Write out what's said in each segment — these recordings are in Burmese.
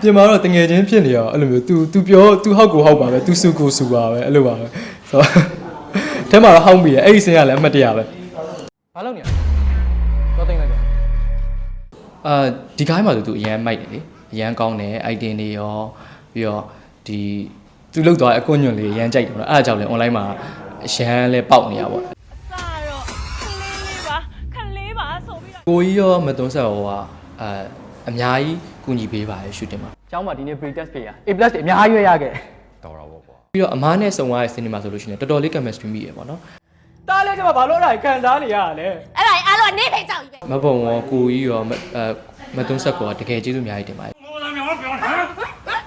ပြင်မာတော့တငယ်ချင်းဖြစ်နေရောအဲ့လိုမျိုး तू तू ပြော तू ဟောက်ကိုဟောက်ပါပဲ तू စုကိုစုပါပဲအဲ့လိုပါပဲဆိုတော့ထဲမှာတော့ဟောက်မိရဲ့အဲ့ဒီစင်ကလည်းအမှတ်တရပဲ ဘာလုပ်နေရလဲတော့သိမ့်လိုက်တော့ အာဒီကိုင်းမှာဆို तू အရန်မိုက်တယ်လေအရန်ကောင်းတယ် item တွေရောပြီးတော့ဒီ तू လောက်သွားအကွညွန့်လေးအရန်ကြိုက်တယ်နော်အဲ့ဒါကြောင့်လေ online မှာအရန်လဲပေါက်နေရပါ စတော့ခလေးလေးပါခလေးပါဆိုပြီးတော့ ကိုကြီးရောမသွန်းဆက်ဟောကအာ အများကြီးကူညီပေးပါတယ်ရှူတင်မှာကျောင်းမှာဒီနေ့ pre test ပေးရ A+ တွေအများကြီးရရခဲ့တော်တာပေါ့ကွာပြီးတော့အမားနဲ့ဆုံသွားတဲ့ cinema ဆိုလို့ရှိရင်တော်တော်လေး chemistry မိရယ်ပေါ့နော်တားလဲကျမဘာလို့အဲ့ဒါခံစားနေရတာလဲအဲ့ဒါအားလုံးကနေထိုင်ကြောက်ကြီးပဲမပုံရောကိုကြီးရောအဲမသွန်းဆက်ကောတကယ်ကျေးဇူးအများကြီးတင်ပါတယ်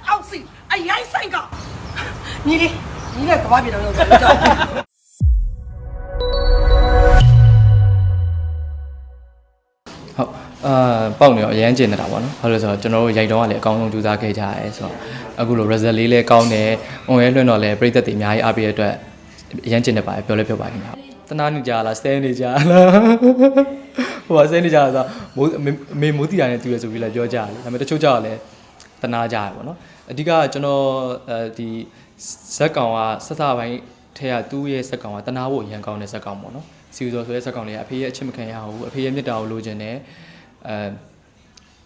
အောက်စီအရိုက်ဆိုင်ကညီလေးညီလေးကဘာပြတော့လဲ ဟုတ်အာပေါက်နေတော့အရန်ကျင်နေတာပေါ့နော်ဟုတ်လို့ဆိုတော့ကျွန်တော်တို့ရိုက်တော့ကလည်းအကောင်းဆုံးကြိုးစားခဲ့ကြရဲဆိုတော့အခုလို result လေးလည်းကောင်းတယ်။ on air လွှင့်တော့လည်းပြည်သက်တွေအများကြီးအားပေးရတဲ့အတွက်အရန်ကျင်နေပါတယ်ပြောလဲပြောပါခင်ဗျာ။တနာနေကြလားစဲနေကြလားဟိုကစဲနေကြလားဆိုတော့မိုးအမေအမေမိုးတီတာနဲ့တူရဆိုပြီးလည်းပြောကြတယ်။ဒါပေမဲ့တချို့ကြောက်လည်းတနာကြရပေါ့နော်။အဓိကကျွန်တော်အဲဒီဇက်ကောင်ကဆက်စပိုင်းထဲကသူ့ရဲ့ဇက်ကောင်ကတနာဖို့အရန်ကောင်းတဲ့ဇက်ကောင်ပေါ့နော်။ စီယူဇော်ဆိုတဲ့ဇက်ကောင်လေးကအဖေရဲ့အချစ်မခံရဘူးအဖေရဲ့မြတ်တာကိုလိုချင်တယ်။အဲ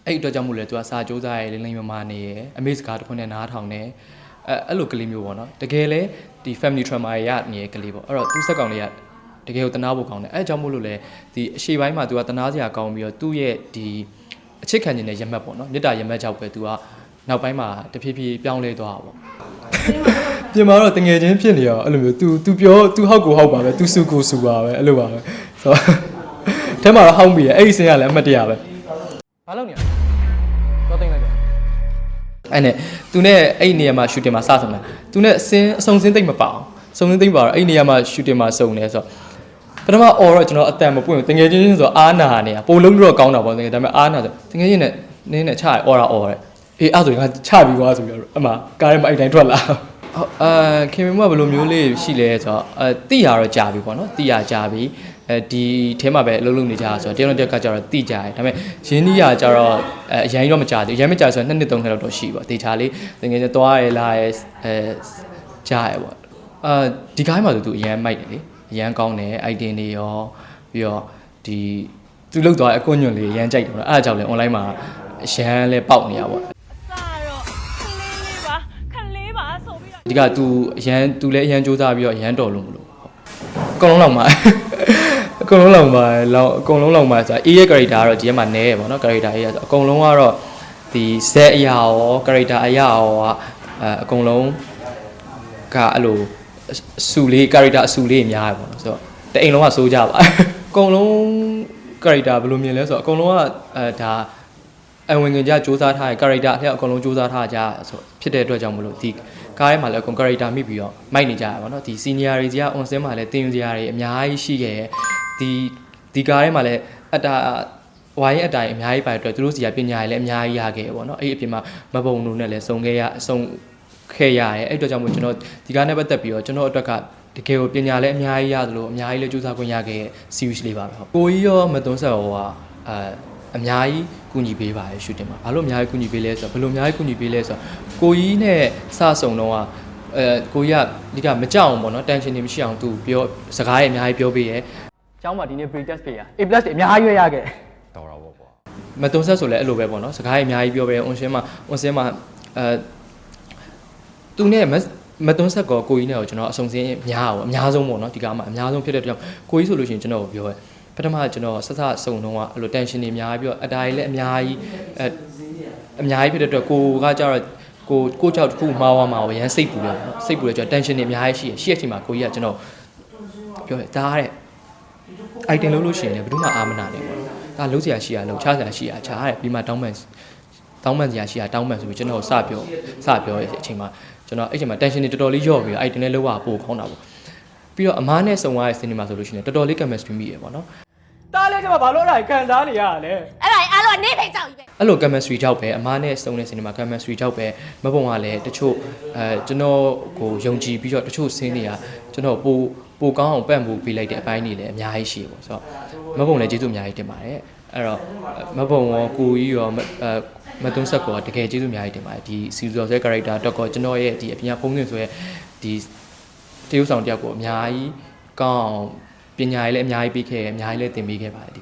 အဲ့အတွက်ကြောင့်မို့လဲသူကစာကြိုးစားရလိမ့်လိမ့်မမနေရအမေစကားတစ်ခွန်းနဲ့နားထောင်နေအဲအဲ့လိုကလေးမျိုးပေါ့နော်တကယ်လဲဒီ family trauma ရနေတဲ့ကလေးပေါ့အဲ့တော့သူ့စက်ကောင်လေးကတကယ်ကိုတနာဖို့ကောင်းတယ်အဲ့အကြောင်းမို့လို့လဲဒီအရှိပိုင်းမှာသူကတနာစရာကောင်းပြီးတော့သူ့ရဲ့ဒီအချစ်ခံနေတဲ့ရမက်ပေါ့နော်မေတ္တာရမက်ကြောင့်ပဲသူကနောက်ပိုင်းမှာတဖြည်းဖြည်းပြောင်းလဲသွားတာပေါ့ ပြင်မာတော့တငယ်ချင်းဖြစ်နေရောအဲ့လိုမျိုး तू तू ပြော तू ဟောက်ကိုဟောက်ပါပဲ तू စုကိုစုပါပဲအဲ့လိုပါပဲဆိုတော့ထဲမှာတော့ဟောက်မိရဲ့အဲ့ဒီစင်ကလည်းအမှတ်တရပဲ ဘာလုပ်နေရလဲတော့သိမ့်လိုက်တော့ အဲ့နဲ့သူနဲ့အဲ့ဒီနေရာမှာ shooting မှာစဆုံတယ်သူနဲ့အစင်းအဆုံစင်းသိမ့်မပါအောင်စုံစင်းသိမ့်ပါတော့အဲ့ဒီနေရာမှာ shooting မှာစုံတယ်ဆိုတော့ပထမ အော်တော့ကျွန်တော်အတန်မပွင့်ဘူးတကယ်ချင်းချင်းဆိုတော့အားနာနေတာပိုလုံးလို့တော့ကောင်းတာပေါ့တကယ်ဒါပေမဲ့အားနာဆိုတကယ်ချင်းနဲ့နင်းနဲ့ချရအော်တာအော်တယ်အေးအဲ့ဆိုရင်ငါချပြီးသွားဆိုပြီးတော့အမှကားထဲမှာအဲ့တိုင်းထွက်လာ ဟုတ်အာခင်မင်မကဘယ်လိုမျိုးလေးရှိလဲဆိုတော့အဲတိရတော့ကြာပြီပေါ့နော်တိရကြာပြီအဲဒီထဲမှာပဲအလုပ်လုပ်နေကြတာဆိုတော့တယောက်နဲ့တယောက်ကကြတော့တိကြတယ်ဒါပေမဲ့ရင်းနှီးရကြတော့အဲအရင်တော့မကြာသေးဘူးအရင်မကြာဆိုတော့နှစ်နှစ်သုံးနှစ်လောက်တော့ရှိပါဒေတာလေးတကယ်ချင်းသွားရလာရအဲကြာရပေါ့အာဒီကိုင်းမှာဆိုသူအရန်မိုက်တယ်လေအရန်ကောင်းတယ် item တွေရောပြီးတော့ဒီသူလောက်သွားအကွညွန့်လေးအရန်ကြိုက်တယ်ပေါ့နော်အဲ့ဒါကြောင့်လဲ online မှာအရန်လဲပေါက်နေရပေါ့ အဓိက तू အရန် तू လည်းအရန်စူးစမ်းပြီးတော့အရန်တော်လို့မလို့ဟုတ်အကုန်လုံးလောက်မှာအကုန်လုံးလောက်မှာလောက်အကုန်လုံးလောက်မှာဆိုတာ A ရဲ့ character ကတော့ဒီထဲမှာနဲရပေါ့နော် character ရေးရဆိုအကုန်လုံးကတော့ဒီ set အရာရော character အရာရောကအဲအကုန်လုံးကအဲ့လိုအဆူလေး character အဆူလေးများရပေါ့နော်ဆိုတော့တအိမ်လုံးကစိုးကြပါအကုန်လုံး character ဘယ်လိုမြင်လဲဆိုတော့အကုန်လုံးကအဲဒါ အဝင်ငင်ကြစူးစမ်းထားတဲ့ character အထက်အကုန်လုံးစူးစမ်းထားကြဆိုဖြစ်တဲ့အတွက်ကြောင့်မလို့ဒီကားထဲမှာလည်းအကုန် character မိပြီးတော့မိုက်နေကြရပါတော့ဒီ senior တွေကြီးက on set မှာလည်းတင်ယူစရာတွေအများကြီးရှိခဲ့ဒီဒီကားထဲမှာလည်းအတာဝိုင်းအတိုင်အများကြီးပါတဲ့အတွက်သူတို့စီကပညာတွေလည်းအများကြီးရခဲ့ပေါ့နော်အဲ့ဒီအပြင်မှာမဘုံတို့နဲ့လည်းစုံခဲ့ရစုံခဲ့ရတယ်အဲ့အတွက်ကြောင့်မို့ကျွန်တော်ဒီကားနဲ့ပတ်သက်ပြီးတော့ကျွန်တော်အတွက်ကတကယ်ကိုပညာလည်းအများကြီးရသလိုအများကြီးလည်းစူးစမ်းခွင့်ရခဲ့တဲ့ series လေးပါပဲဟုတ်ကိုကြီးရောမသွန်းဆက်ဟောကအဲ အများကြီးကူညီပေးပါတယ်ရှူတင်မှာဘာလို့အများကြီးကူညီပေးလဲဆိုတော့ဘယ်လိုအများကြီးကူညီပေးလဲဆိုတော့ကိုကြီးနဲ့စဆုံတော့ကအဲကိုကြီးကအဓိကမကြောက်အောင်ပေါ့နော်တန်ရှင်နေမရှိအောင်သူပြောစကားရအများကြီးပြောပေးရဲ့ကျောင်းမှာဒီနေ့ pre test ပေးရ A+ တွေအများကြီးရရခဲ့တော်တော့ပေါ့ကွာမတုံဆက်ဆိုလည်းအဲ့လိုပဲပေါ့နော်စကားရအများကြီးပြောပေးရဲ့ on screen မှာ on screen မှာအဲသူနဲ့မသွန်းဆက်ကောကိုကြီးနဲ့ကိုကျွန်တော်အဆုံစင်းများအောင်အများဆုံးပေါ့နော်ဒီကမှအများဆုံးဖြစ်တဲ့အတွက်ကိုကြီးဆိုလို့ရှိရင်ကျွန်တော်ကိုပြောရဲ ပထမကျွန်တော်ဆက်ဆက်စုံတော့ကအဲ့လို tension တွေအများကြီးပြီးတော့အတားကြီးလည်းအများကြီးအဲအများကြီးဖြစ်တဲ့အတွက်ကိုကကြတော့ကိုကိုကြောက်တစ်ခုမှားသွားမှာကိုရမ်းစိတ်ပူတယ်ပေါ့နော်စိတ်ပူတယ်ကျွန်တော် tension တွေအများကြီးရှိရရှိတဲ့အချိန်မှာကိုကြီးကကျွန်တော်ပြောရဲဒါတဲ့ item လုံးလို့ရှိရင်လည်းဘယ်သူမှအာမနာနဲ့ပေါ့နော်ဒါလုံးစရာရှိရလုံးချစရာရှိရချားတယ်ပြီးမှတောင်းပန်တောင်းပန်စရာရှိရတောင်းပန်ဆိုပြီးကျွန်တော်စပြောစပြောရဲ့အချိန်မှာကျွန်တော်အဲ့ချိန်မှာ tension တွေတော်တော်လေးလျော့ပြီး item နဲ့လောက်ရပိုခေါင်းတာပေါ့ ပြီးတော့အမားနဲ့စုံသွားတဲ့ cinema ဆိုလို့ရှိရင်တော်တော်လေး chemistry မိရပေါ့နော်တားလဲကျမဘာလို့အဲ့ဒါခံစားနေရတာလဲအဲ့ဒါကြီးအားလုံးကနေဖိတ်ကြောက်ကြီးပဲအဲ့လို chemistry ကြောက်ပဲအမားနဲ့စုံတဲ့ cinema chemistry ကြောက်ပဲမဘုံကလည်းတချို့အဲကျွန်တော်ကိုယုံကြည်ပြီးတော့တချို့ဆင်းတွေကကျွန်တော်ပိုပိုကောင်းအောင်ပံ့ပိုးပေးလိုက်တဲ့အပိုင်းတွေလည်းအများကြီးရှိပေါ့ဆိုတော့မဘုံလည်းကျေးဇူးအများကြီးတင်ပါတယ်အဲ့တော့မဘုံရောကိုကြီးရောအဲမသွန်းဆက်ကောတကယ်ကျေးဇူးအများကြီးတင်ပါတယ်ဒီစီဇော်ဆွဲ character တော့ကောကျွန်တော်ရဲ့ဒီအပြင်ဖုံးသွင်းဆိုရဲဒီ တရုပ်ဆောင်တယောက်ကိုအများကြီးကောင်းအောင်ပညာရေးလည်းအများကြီးပေးခဲ့အများကြီးလည်းသင်ပေးခဲ့ပါတယ်